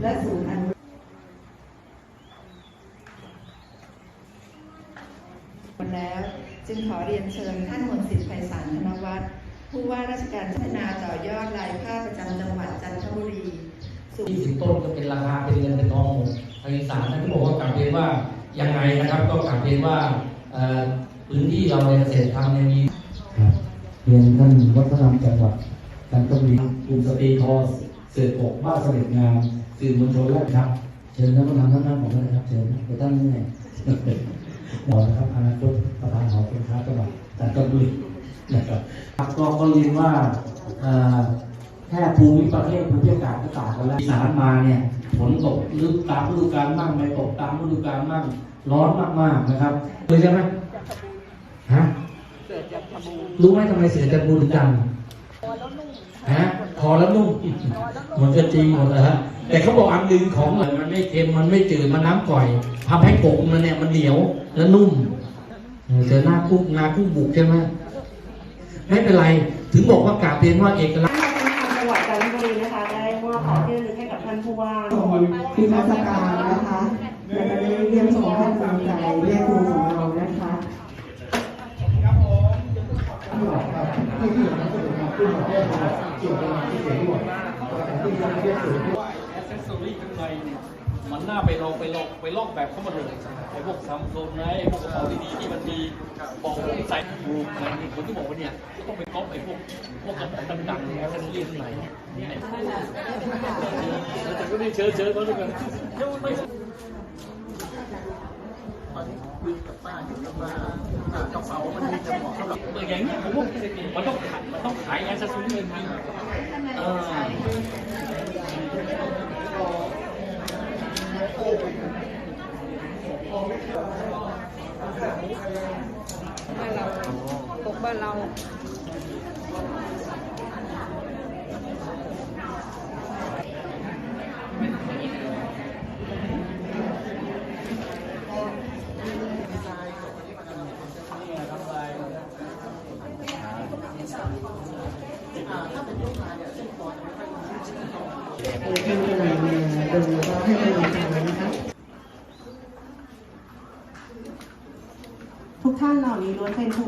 และศูนย์อนุวันแล้ว จึงขอเรียนเชิญท่านมนต์สิทธิ์ไพศาลธนวัฒน์ผู้ว่าราชการพัฒนาต่อยอดรายผ้าประจำจังหวัดจันทบุรีสู่ยี่สิบต้นก็เป็นราคาเป็นเงินเป็นทองหมดทางอีสานท่านก็บอกว่ากลับเรียนว่ายังไงนะครับ ก็กลับเรียนว่าเอ่อพื้นที่เราในเกษตรทำเนี่ยมีครับเรียนท่านวัฒนธรรมจังหวัด จันทบุรีกลุ่มสตรีทอเสือปกบ้านเสด็จงามสื่อมวลชนและครับ เชิญท่านวัฒนธรรมท่านนั่งผมเลยนะครับ เชิญไปตั้งนี่ไงหมอนะครับอนาคตประธานหอการค้าจังหวัดจันทบุรีนะครับครับก็ก็เรียนว่าเอ่อแค่ภูมิประเทศภูมิอากาศก็ต่างกันแล้วอีสานมาเนี่ยฝนตกฤดูตามฤดูกาลบ้างไม่ตกตามฤดูกาลบ้างร้อนมากๆนะครับเลยใช่ไหมฮะรู้ไหมทำไมเสือจันทบูรจัง ฮะคอแล้วนุ่มมันก็จริงหมดนะฮะแต่เขาบอกอันหนึ่งของมันมันไม่เค็มมันไม่จืดมันน้ำก่อยทำให้กบมันเนี่ยมันเหนียวและนุ่มเออเจอหน้ากุ้งนากุ้งบุกใช่ไหมไม่เป็นไรถึงบอกว่ากราบเรียนว่าเอกลักษณ์จังหวัดจันทบุรีนะคะได้มอบของที่ระลึกให้กับท่านผู้ว่าพิพัฒการนะคะและก็ได้เยี่ยมชมท่านกำลังใจแม่ครูของเรานะคะ แอสเซสซอรี่ข้างในมันน่าไปลองไปลองไปลอกแบบเข้ามาเลยไอ้พวกซัมซุงไงไอ้พวกกระเป๋าดีๆที่มันมีบอกใส่ถูกอะไรนี่คนที่บอกว่าเนี่ยต้องไปก๊อปไอ้พวกพวกกระเป๋าดังๆแอสเซสซอรี่ข้างในเนี่ยแต่ก็นี่เชิญเชิญเขาด้วยกัน เดี๋ยวไม่เอออย่างเงี้ยผมว่ามันต้องขายมันต้องขายแอสเซสซอรี่จริงๆเออตกบ้านเรา เออท่านกำลังมาดูแล้วก็ให้กำลังใจนะคะทุกท่านเหล่านี้ล้วนเป็นผู้